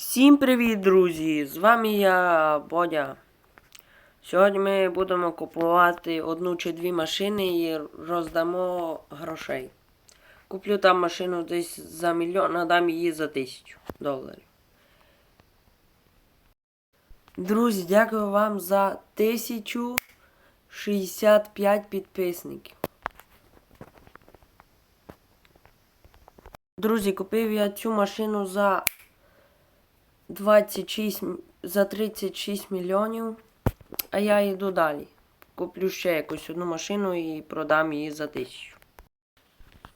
Всім привіт, друзі! З вами я Бодя. Сьогодні ми будемо купувати одну чи дві машини і роздамо грошей. Куплю там машину десь за мільйон, а дам її за тисячу доларів. Друзі, дякую вам за 1065 підписників. Друзі, купив я цю машину за 26, за 36 мільйонів, а я йду далі. Куплю ще якусь одну машину і продам її за тисячу.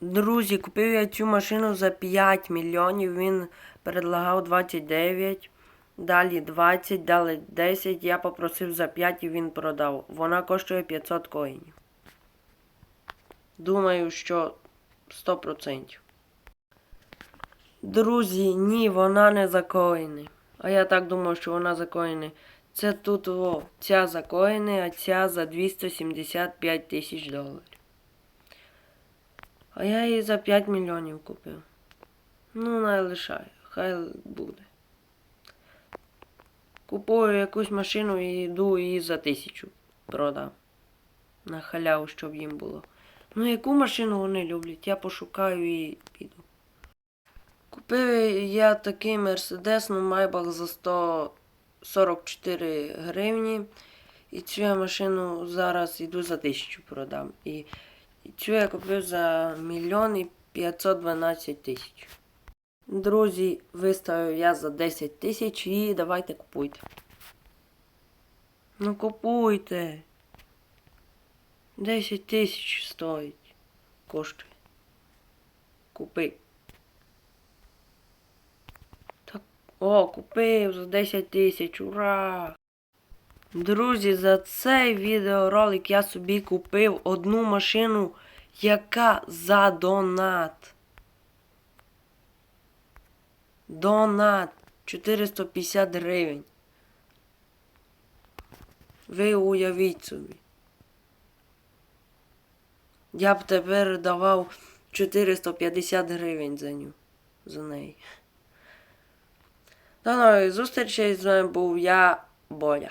Друзі, купив я цю машину за 5 мільйонів. Він предлагав 29, далі 20, далі 10. Я попросив за 5 і він продав. Вона коштує 500 коїнів. Думаю, що 100%. Друзі, ні, вона не закоїна. А я так думав, що вона закоїна. Це тут о, ця закоїна, а ця за 275 тисяч доларів. А я її за 5 мільйонів купив. Ну, не лишаю, хай буде. Купую якусь машину і йду її за тисячу продам. На халяву, щоб їм було. Ну, яку машину вони люблять, я пошукаю і піду. Купив я такий Мерседес ну, Майбах за 144 гривні. І цю я машину зараз йду за тисячу продам. І, і цю я купив за мільйон і 512 тисяч. Друзі, виставив я за 10 тисяч і давайте купуйте. Ну купуйте. 10 тисяч стоїть. Коштує. Купи. Так, о, купив за 10 тисяч, ура! Друзі, за цей відеоролик я собі купив одну машину, яка за донат. Донат 450 гривень. Ви уявіть собі. Я б тепер давав 450 гривень за ню. За неї. До нових зустрічей з вами був я, Боля.